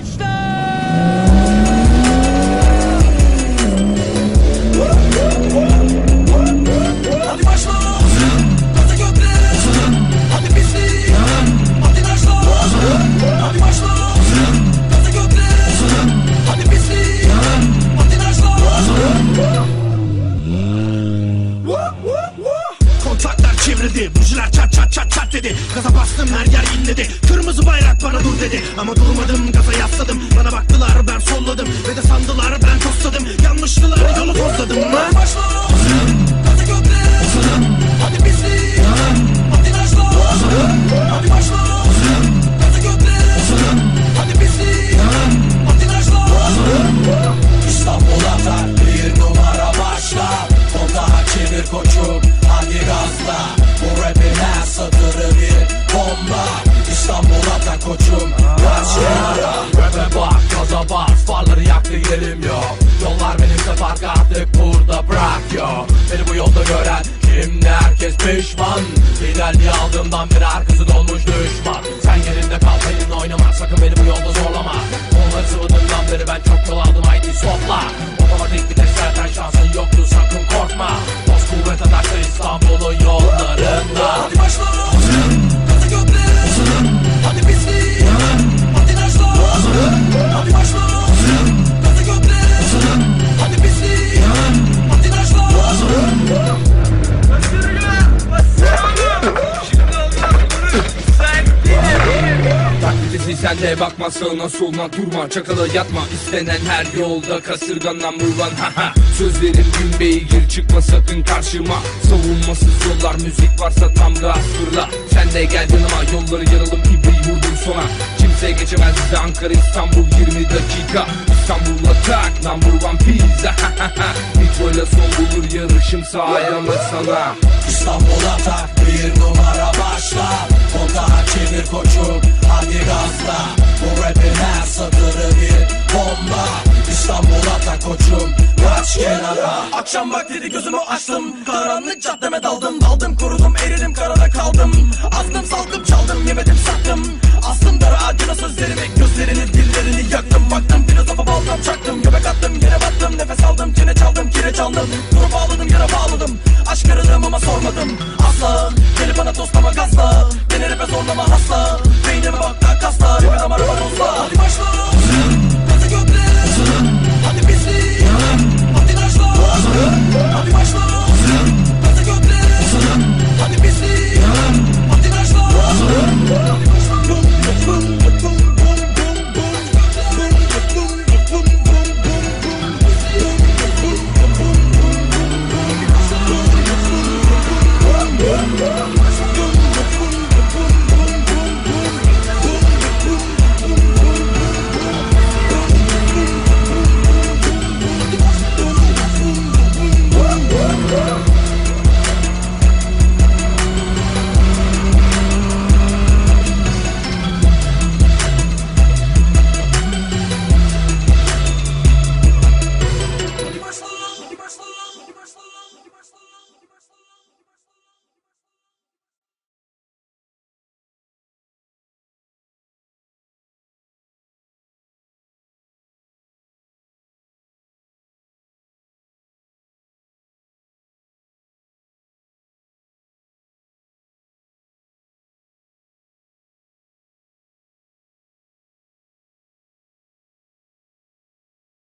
touchdown! Dedi Bujiler çat çat çat çat dedi. Gaza bastım her yer inledi. Kırmızı bayrak bana dur dedi. Ama durmadım gaza yasladım. Bana baktılar ben solladım. Ve de sandılar ben tosladım. Yanlıştılar yolu tozladım lan Başla koçum kenara Rap'e bak gaza bas Farları yaktı yerim yok. Yollar benimse fark artık burada bırak yo Beni bu yolda gören kimdi? Herkes pişman. Liderliği aldığımdan beri arkası dolmuş düşman. Sen yerinde kal benimle oynama. Sakın beni bu yolda zorlama. Onları sıvadığımdan beri ben çok yol aldım. Haydi sopla. Otomatik vites zaten şansın yoktu. Sakın korkma. Dost kuvvet atarsa İstanbul'un yollarında Taklidisi sen de bakma sağına soluna durma. Çakala yatma istenen her yolda kasırgan number one haha Sözlerim gün beygir çıkma sakın karşıma. Savunmasız yollar müzik varsa tam gaz fırla. Sen de gel yanıma yolları yaralım ibreyi vurdum sona. Kimse geçemez bize Ankara İstanbul 20 dakika. İstanbul'la tak number one pizza. Nitro'yla son bulur yarışım sağlayanla sana. İstanbul atak İstanbul atak koçum kaç kenara. Akşam vakti gözümü açtım Karanlık caddeme daldım. Daldım kurudum eridim karada kaldım. Astım saldım çaldım